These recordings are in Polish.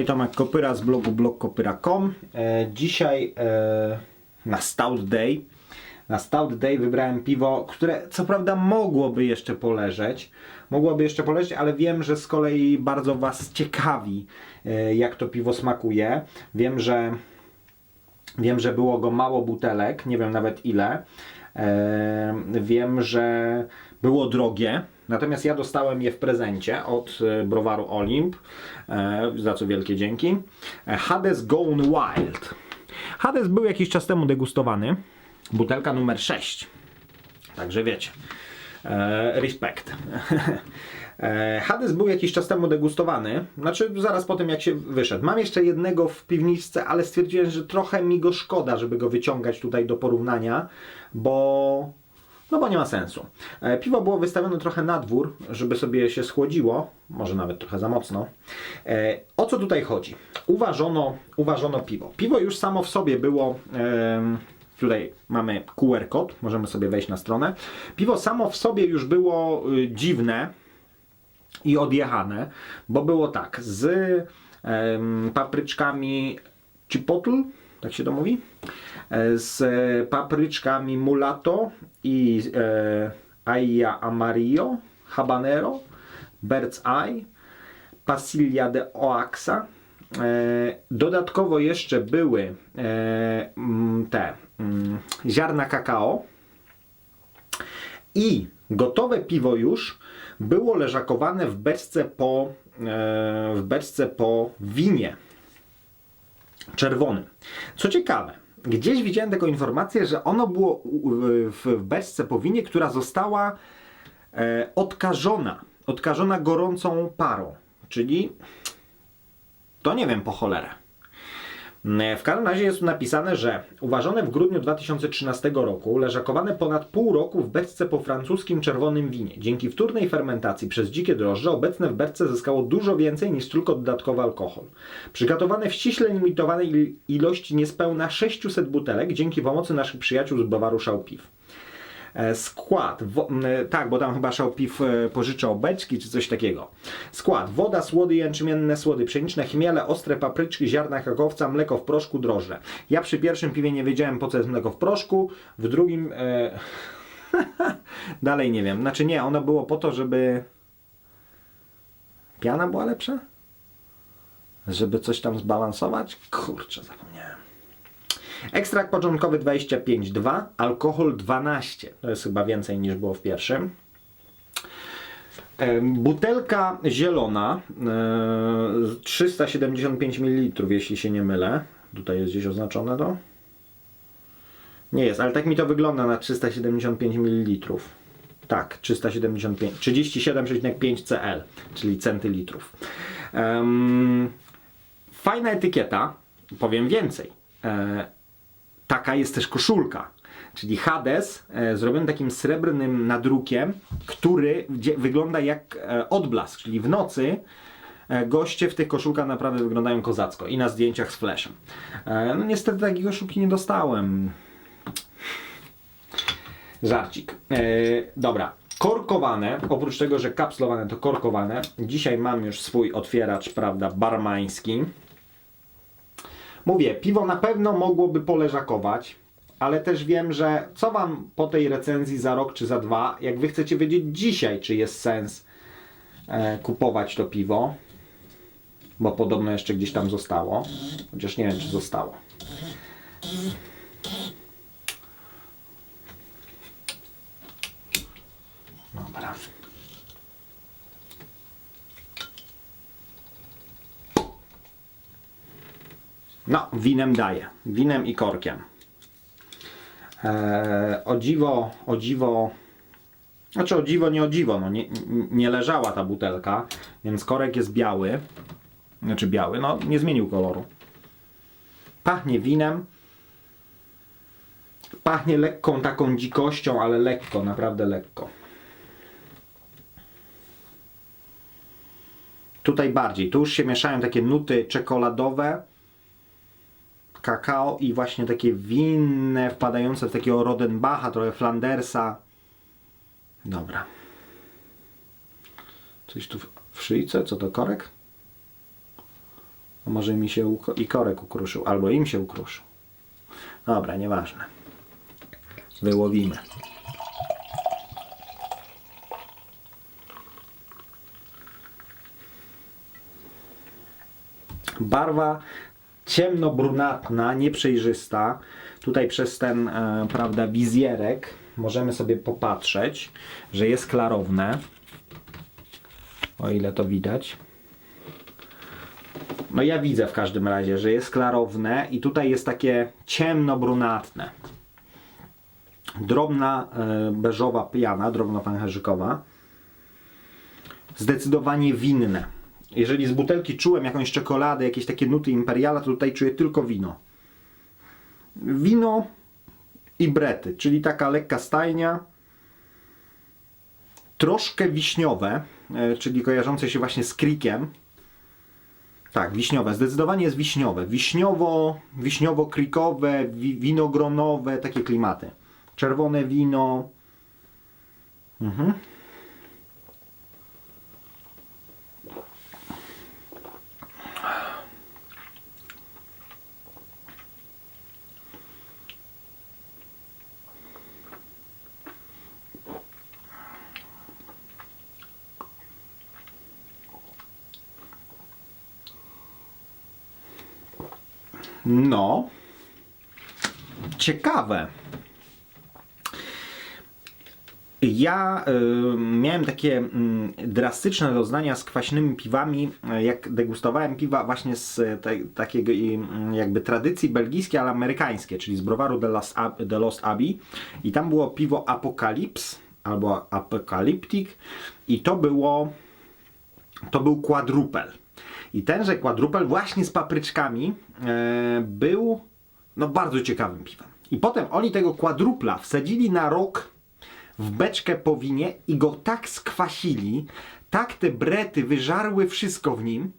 Tutaj Tomek Kopyra z blogu blogkopyra.com. E, dzisiaj e, na Stout Day. Na Stout Day wybrałem piwo, które co prawda mogłoby jeszcze poleżeć. Mogłoby jeszcze poleżeć, ale wiem, że z kolei bardzo Was ciekawi, e, jak to piwo smakuje. Wiem, że Wiem, że było go mało butelek, nie wiem nawet ile. Wiem, że było drogie, natomiast ja dostałem je w prezencie od e, browaru Olimp, e, za co wielkie dzięki. E, Hades Gone Wild. Hades był jakiś czas temu degustowany. Butelka numer 6. Także wiecie. Respekt. Hades był jakiś czas temu degustowany, znaczy zaraz po tym jak się wyszedł. Mam jeszcze jednego w piwniczce, ale stwierdziłem, że trochę mi go szkoda, żeby go wyciągać tutaj do porównania, bo no bo nie ma sensu. E, Piwo było wystawione trochę na dwór, żeby sobie się schłodziło, może nawet trochę za mocno. E, O co tutaj chodzi? Uważono, uważono piwo. Piwo już samo w sobie było. Tutaj mamy QR kod, możemy sobie wejść na stronę. Piwo samo w sobie już było y, dziwne i odjechane, bo było tak z papryczkami chipotle, tak się to mówi, z papryczkami mulato i e, aia amarillo, habanero, bird's eye, pasilla de oaxa. E, dodatkowo jeszcze były e, te mm, ziarna kakao, i gotowe piwo już było leżakowane w beczce po, e, w beczce po winie czerwonym. Co ciekawe, gdzieś widziałem taką informację, że ono było w beczce po winie, która została e, odkażona, odkażona gorącą parą, czyli to nie wiem po cholerę. E, W każdym razie jest tu napisane, że uważone w grudniu 2013 roku, leżakowane ponad pół roku w beczce po francuskim czerwonym winie. Dzięki wtórnej fermentacji przez dzikie drożdże obecne w beczce zyskało dużo więcej niż tylko dodatkowy alkohol. Przygotowane w ściśle limitowanej il- ilości niespełna 600 butelek dzięki pomocy naszych przyjaciół z browaru Szałpiw. E, Skład, tak, bo tam chyba Szałpiw pożyczał beczki czy coś takiego. Skład, woda, słody jęczmienne, słody pszeniczne, chmiele, ostre papryczki, ziarna kakowca, mleko w proszku, drożdże. Ja przy pierwszym piwie nie wiedziałem po co jest mleko w proszku, w drugim e, dalej nie wiem. Znaczy nie, ono było po to, żeby piana była lepsza? Żeby coś tam zbalansować? Kurczę, zapomniałem. Ekstrakt początkowy 25,2, alkohol 12. To jest chyba więcej niż było w pierwszym. Butelka zielona, e, 375 ml, jeśli się nie mylę. Tutaj jest gdzieś oznaczone to. Nie jest, ale tak mi to wygląda na 375 ml. Tak, 375, 37,5 cl, czyli centylitrów. Em, fajna etykieta, powiem więcej. E, taka jest też koszulka. Czyli Hades e, zrobiony takim srebrnym nadrukiem, który wygląda jak e, odblask, czyli w nocy e, goście w tych koszulkach naprawdę wyglądają kozacko i na zdjęciach z flashem. E, no niestety takiej koszulki nie dostałem. Żarcik. E, dobra. Korkowane, oprócz tego, że kapslowane to korkowane. Dzisiaj mam już swój otwieracz, prawda, barmański. Mówię, piwo na pewno mogłoby poleżakować, ale też wiem, że co wam po tej recenzji za rok czy za dwa, jak wy chcecie wiedzieć dzisiaj, czy jest sens e, kupować to piwo, bo podobno jeszcze gdzieś tam zostało, chociaż nie wiem, czy zostało. Dobra. No, winem daje. Winem i korkiem. Eee, o dziwo, o dziwo. Znaczy o dziwo, nie o dziwo, no nie, nie leżała ta butelka, więc korek jest biały. Znaczy biały, no nie zmienił koloru. Pachnie winem. Pachnie lekką taką dzikością, ale lekko, naprawdę lekko. Tutaj bardziej. Tu już się mieszają takie nuty czekoladowe kakao i właśnie takie winne, wpadające w takiego Rodenbacha, trochę Flandersa. Dobra. Coś tu w- szyjce? Co to korek? A może mi się i korek ukruszył, albo im się ukruszył. Dobra, nieważne. Wyłowimy. Barwa ciemno-brunatna, nieprzejrzysta. Tutaj przez ten, e, prawda, wizjerek możemy sobie popatrzeć, że jest klarowne. O ile to widać. No ja widzę w każdym razie, że jest klarowne i tutaj jest takie ciemno-brunatne. Drobna e, beżowa piana, drobna pęcherzykowa. Zdecydowanie winne. Jeżeli z butelki czułem jakąś czekoladę, jakieś takie nuty imperiala, to tutaj czuję tylko wino. Wino i brety, czyli taka lekka stajnia. Troszkę wiśniowe, e, czyli kojarzące się właśnie z krikiem. Tak, wiśniowe. Zdecydowanie jest wiśniowe. Wiśniowo, wiśniowo-krikowe, wi winogronowe, takie klimaty. Czerwone wino. Mhm. No. Ciekawe. Ja y, miałem takie mm, drastyczne doznania z kwaśnymi piwami, y, jak degustowałem piwa właśnie z te, takiego y, jakby tradycji belgijskiej, ale amerykańskie, czyli z browaru The Lost, Abbey. I tam było piwo Apocalypse albo Apocalyptic i to było to był quadrupel. I tenże quadrupel właśnie z papryczkami e, był no, bardzo ciekawym piwem. I potem oni tego quadrupla wsadzili na rok w beczkę po winie i go tak skwasili, tak te brety wyżarły wszystko w nim,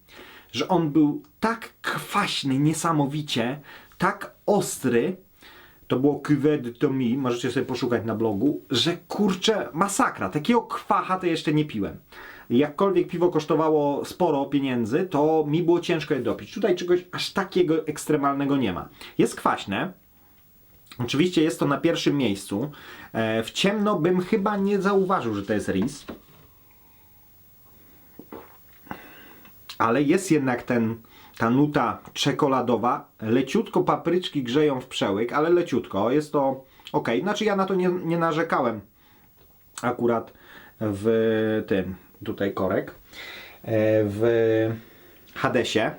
że on był tak kwaśny niesamowicie, tak ostry, to było Cuvée de Tommy, możecie sobie poszukać na blogu, że kurczę, masakra. Takiego kwacha to jeszcze nie piłem. Jakkolwiek piwo kosztowało sporo pieniędzy, to mi było ciężko je dopić. Tutaj czegoś aż takiego ekstremalnego nie ma. Jest kwaśne. Oczywiście jest to na pierwszym miejscu. E, W ciemno bym chyba nie zauważył, że to jest ris. Ale jest jednak ten, ta nuta czekoladowa. Leciutko papryczki grzeją w przełyk, ale leciutko. Jest to ok. Znaczy ja na to nie, nie narzekałem akurat w tym, tutaj korek, e, w Hadesie.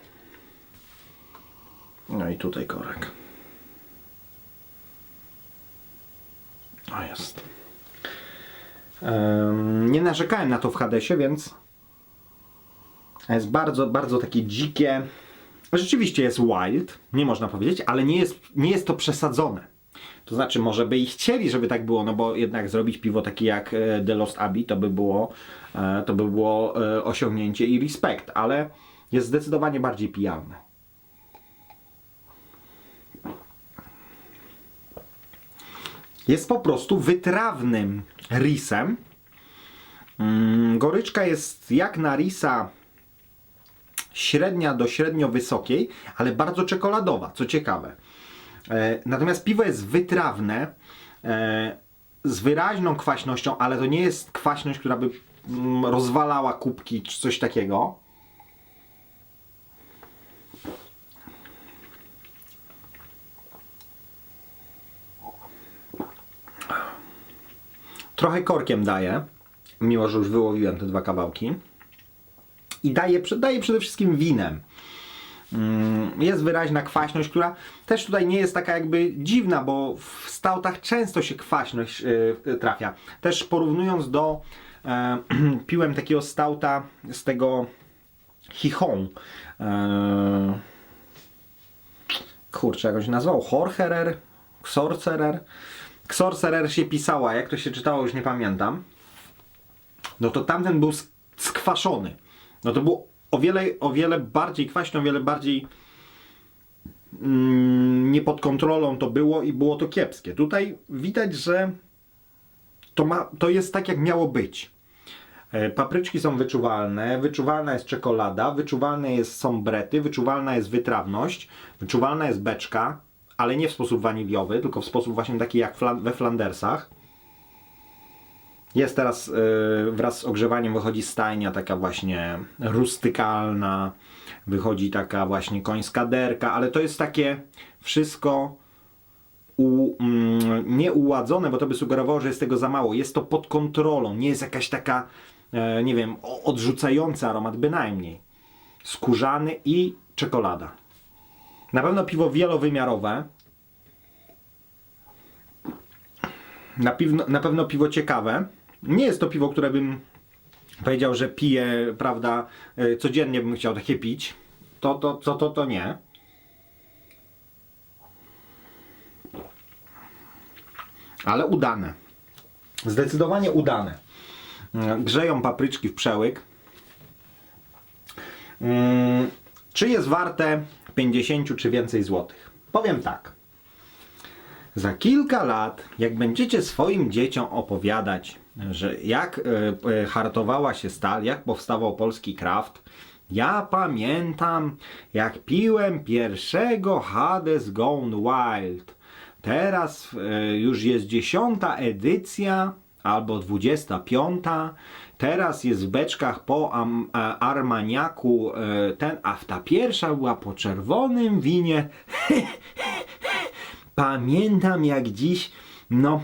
No i tutaj korek. O jest. Nie narzekałem na to w Hadesie, więc jest bardzo, bardzo takie dzikie. Rzeczywiście jest wild, nie można powiedzieć, ale nie jest, nie jest to przesadzone. To znaczy, może by i chcieli, żeby tak było, no bo jednak zrobić piwo takie jak e, The Lost Abbey to by było, e, to by było e, osiągnięcie i respekt, ale jest zdecydowanie bardziej pijalne. Jest po prostu wytrawnym risem. Mm, Goryczka jest jak na risa średnia do średnio wysokiej, ale bardzo czekoladowa, co ciekawe. E, Natomiast piwo jest wytrawne, e, z wyraźną kwaśnością, ale to nie jest kwaśność, która by mm, rozwalała kubki czy coś takiego. Trochę korkiem daję, mimo że już wyłowiłem te dwa kawałki. I daję, prze- daję przede wszystkim winem. Mm, Jest wyraźna kwaśność, która też tutaj nie jest taka jakby dziwna, bo w stałtach często się kwaśność y, y, trafia. Też porównując do e, piłem takiego stałta z tego Chichon. E, kurczę, jak on się nazywał? Horcherer? Xorcerer? Xorcerer się pisała, jak to się czytało już nie pamiętam. No to tamten był sk- skwaszony. No to był o wiele, o wiele bardziej kwaśny, o wiele bardziej mm, nie pod kontrolą to było i było to kiepskie. Tutaj widać, że to, ma, to jest tak, jak miało być. E, Papryczki są wyczuwalne, wyczuwalna jest czekolada, wyczuwalne jest, są brety, wyczuwalna jest wytrawność, wyczuwalna jest beczka, ale nie w sposób waniliowy, tylko w sposób właśnie taki jak we Flandersach. Jest teraz e, wraz z ogrzewaniem wychodzi stajnia taka właśnie rustykalna, wychodzi taka właśnie końska derka, ale to jest takie wszystko u, mm, nie uładzone, bo to by sugerowało, że jest tego za mało. Jest to pod kontrolą, nie jest jakaś taka, e, nie wiem, o- odrzucający aromat, bynajmniej. Skórzany i czekolada. Na pewno piwo wielowymiarowe. Na, piwno, na pewno piwo ciekawe. Nie jest to piwo, które bym powiedział, że piję, prawda, e, codziennie bym chciał takie pić. To, to, to, to, to nie. ale udane. Zdecydowanie udane. Mm, Grzeją papryczki w przełyk. Mm, Czy jest warte 50 czy więcej złotych? Powiem tak. Za kilka lat, jak będziecie swoim dzieciom opowiadać, że jak e, e, hartowała się stal, jak powstawał polski kraft, ja pamiętam, jak piłem pierwszego Hades Gone Wild. Teraz e, już jest dziesiąta edycja albo dwudziesta piąta. Teraz jest w beczkach po Armaniaku ten, a ta pierwsza była po czerwonym winie. Pamiętam jak dziś, no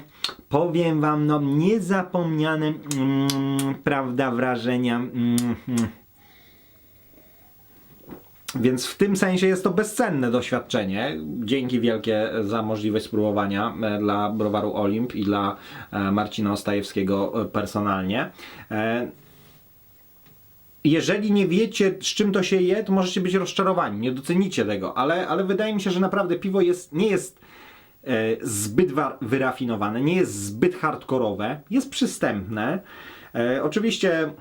powiem wam, no niezapomniane, mm, prawda, wrażenia. Mm, mm. Więc w tym sensie jest to bezcenne doświadczenie. Dzięki wielkie za możliwość spróbowania e, dla browaru Olimp i dla e, Marcina Ostajewskiego e, personalnie. Jeżeli nie wiecie, z czym to się je, to możecie być rozczarowani, nie docenicie tego, ale, ale wydaje mi się, że naprawdę piwo jest, nie jest zbyt wa- wyrafinowane, nie jest zbyt hardkorowe, jest przystępne. E, oczywiście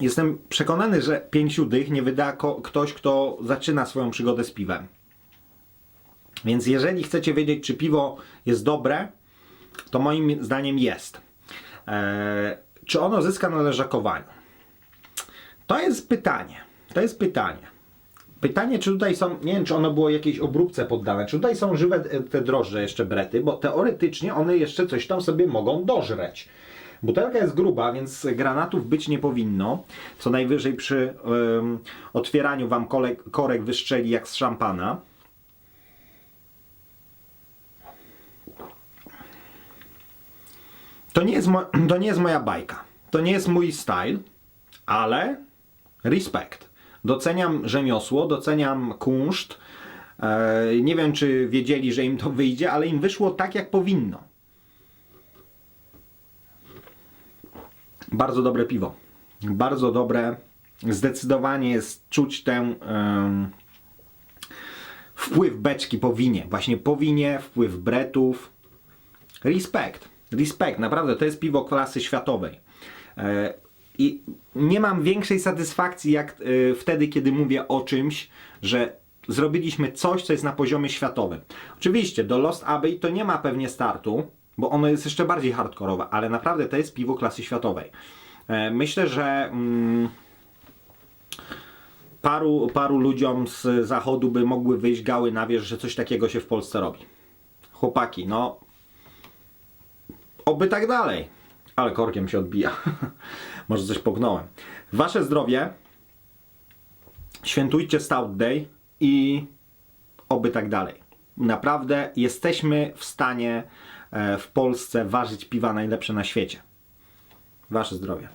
jestem przekonany, że pięciu dych nie wyda ktoś, kto zaczyna swoją przygodę z piwem. Więc jeżeli chcecie wiedzieć, czy piwo jest dobre, to moim zdaniem jest. Eee, czy ono zyska na leżakowaniu? To jest pytanie. To jest pytanie. Pytanie, czy tutaj są, nie wiem, czy ono było jakiejś obróbce poddane, czy tutaj są żywe e, te drożdże jeszcze brety, bo teoretycznie one jeszcze coś tam sobie mogą dożreć. Butelka jest gruba, więc granatów być nie powinno. Co najwyżej przy em, otwieraniu wam kolek, korek wystrzeli jak z szampana. To nie, jest to nie jest moja bajka. To nie jest mój style, ale respekt. Doceniam rzemiosło, doceniam kunszt. E, nie wiem, czy wiedzieli, że im to wyjdzie, ale im wyszło tak, jak powinno. Bardzo dobre piwo. Bardzo dobre. Zdecydowanie jest czuć ten em, wpływ beczki po winie. Właśnie po winie, wpływ bretów. Respekt. Respekt. Naprawdę, to jest piwo klasy światowej. I nie mam większej satysfakcji jak e, wtedy, kiedy mówię o czymś, że zrobiliśmy coś, co jest na poziomie światowym. Oczywiście do Lost Abbey to nie ma pewnie startu, bo ono jest jeszcze bardziej hardkorowe, ale naprawdę to jest piwo klasy światowej. E, Myślę, że mm, paru, paru ludziom z zachodu by mogły wyjść gały na wierzch, że coś takiego się w Polsce robi. Chłopaki, no Oby tak dalej. Ale korkiem się odbija. Może coś pognąłem. Wasze zdrowie. Świętujcie Stout Day i oby tak dalej. Naprawdę jesteśmy w stanie e, w Polsce ważyć piwa najlepsze na świecie. Wasze zdrowie.